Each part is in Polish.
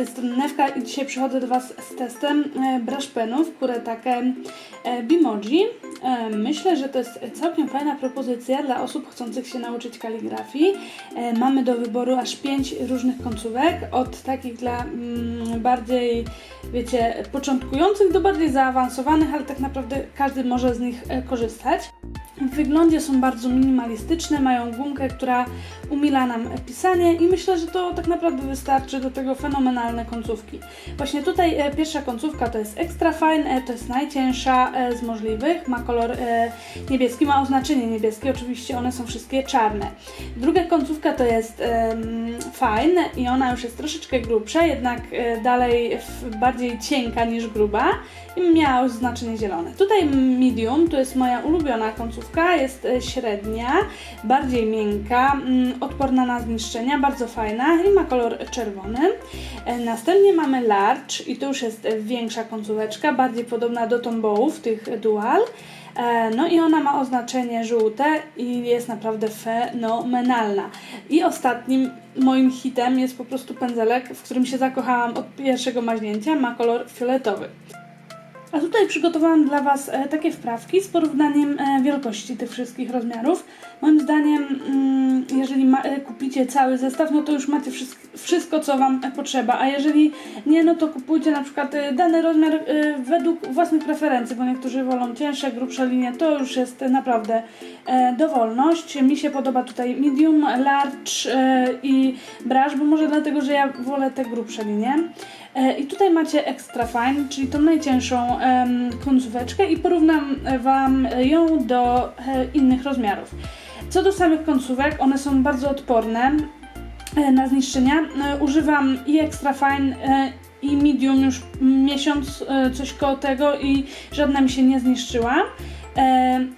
tej strony Newka i dzisiaj przychodzę do Was z testem e, brush penów, które takie e, Bimoji. E, myślę, że to jest całkiem fajna propozycja dla osób chcących się nauczyć kaligrafii. Mamy do wyboru aż 5 różnych końcówek, od takich dla mm, bardziej, wiecie, początkujących do bardziej zaawansowanych, ale tak naprawdę każdy może z nich korzystać. W wyglądzie są bardzo minimalistyczne, mają gumkę, która umila nam pisanie i myślę, że to tak naprawdę wystarczy do tego fenomenalne końcówki. Właśnie tutaj e, pierwsza końcówka to jest Extra Fine, e, to jest najcięższa e, z możliwych, ma kolor niebieski, ma oznaczenie niebieskie, oczywiście one są wszystkie czarne. Druga końcówka to jest Fine i ona już jest troszeczkę grubsza, jednak dalej bardziej cienka niż gruba i miała już znaczenie zielone. Tutaj medium to jest moja ulubiona końcówka, jest e, średnia, bardziej miękka, mm, odporna na zniszczenia, bardzo fajna i ma kolor czerwony. E, Następnie mamy large i to już jest e, większa końcóweczka, bardziej podobna do tombowów, tych dual. No i ona ma oznaczenie żółte i jest naprawdę fenomenalna. I ostatnim moim hitem jest po prostu pędzelek, w którym się zakochałam od pierwszego maźnięcia, ma kolor fioletowy. A tutaj przygotowałam dla Was e, takie wprawki z porównaniem e, wielkości tych wszystkich rozmiarów. Moim zdaniem, mm, jeżeli e, kupicie cały zestaw, no to już macie wszystko, wszystko, co Wam potrzeba. A jeżeli nie, no to kupujcie na przykład e, dany rozmiar e, według własnych preferencji, bo niektórzy wolą cięższe, grubsze linie. To już jest naprawdę e, dowolność. Mi się podoba tutaj medium, large e, i brush, bo może dlatego, że ja wolę te grubsze linie. E, I tutaj macie extra fine, czyli tą najcięższą końcóweczkę i porównam Wam ją do innych rozmiarów. Co do samych końcówek, one są bardzo odporne na zniszczenia. E, Używam i extra fine e, i medium już miesiąc, e, coś koło tego i żadna mi się nie zniszczyła.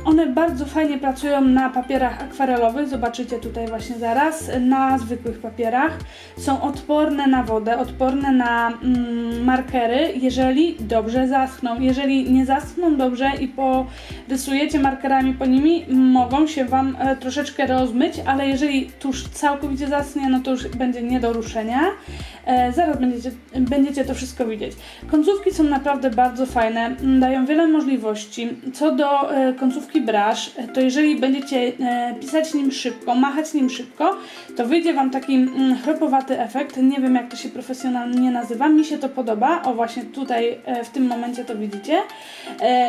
One bardzo fajnie pracują na papierach akwarelowych, zobaczycie tutaj właśnie zaraz, na zwykłych papierach. Są odporne na wodę, odporne na mm, markery, jeżeli dobrze zaschną. Jeżeli nie zaschną dobrze i porysujecie markerami po nimi, mogą się Wam e, troszeczkę rozmyć, ale jeżeli tuż całkowicie zaschnie, no to już będzie nie do ruszenia. E, zaraz będziecie, będziecie to wszystko widzieć. Końcówki są naprawdę bardzo fajne, dają wiele możliwości. Co do e, końcówki brush, e, to jeżeli będziecie e, pisać nim szybko, machać nim szybko, to wyjdzie Wam taki mm, chropowaty efekt. Nie wiem jak to się profesjonalnie nazywa, mi się to podoba. O właśnie tutaj w tym momencie to widzicie.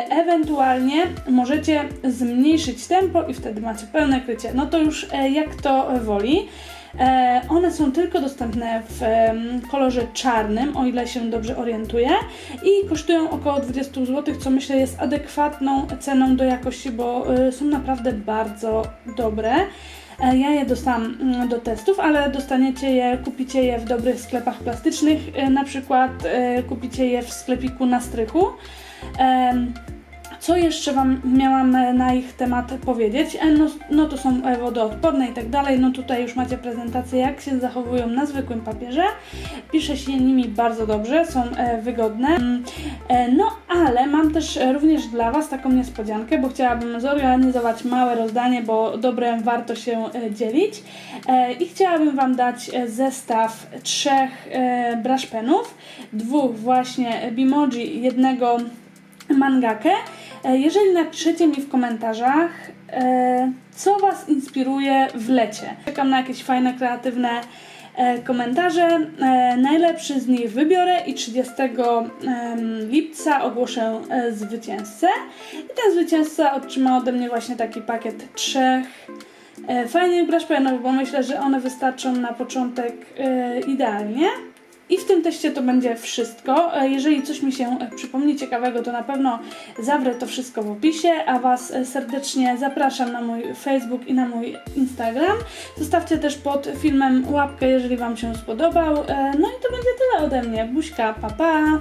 Ewentualnie możecie zmniejszyć tempo i wtedy macie pełne krycie. No to już jak to woli. E, one są tylko dostępne w kolorze czarnym, o ile się dobrze orientuję, i kosztują około 20 zł, co myślę jest adekwatną ceną do jakości, bo e, są naprawdę bardzo dobre. E, Ja je dostałam mm, do testów, ale dostaniecie je, kupicie je w dobrych sklepach plastycznych, na przykład kupicie je w sklepiku na strychu. Co jeszcze Wam miałam e, na ich temat powiedzieć? E, No, no to są wodoodporne i tak dalej. No tutaj już macie prezentację, jak się zachowują na zwykłym papierze. Pisze się nimi bardzo dobrze, są e, wygodne. Mm, No ale mam też również dla Was taką niespodziankę, bo chciałabym zorganizować małe rozdanie, bo dobrem warto się dzielić. I chciałabym Wam dać zestaw trzech e, brush penów, dwóch właśnie Bimoji, jednego mangakę. E, Jeżeli napiszecie mi w komentarzach, e, co Was inspiruje w lecie. Czekam na jakieś fajne, kreatywne e, komentarze. Najlepszy z nich wybiorę i 30 em, lipca ogłoszę zwycięzcę. I ten zwycięzca otrzyma ode mnie właśnie taki pakiet trzech fajnych brush bo myślę, że one wystarczą na początek idealnie. I w tym teście to będzie wszystko. E, Jeżeli coś mi się e, przypomni ciekawego, to na pewno zawrę to wszystko w opisie, a Was e, serdecznie zapraszam na mój Facebook i na mój Instagram. Zostawcie też pod filmem łapkę, jeżeli Wam się spodobał. No i to będzie tyle ode mnie. Buźka, pa pa!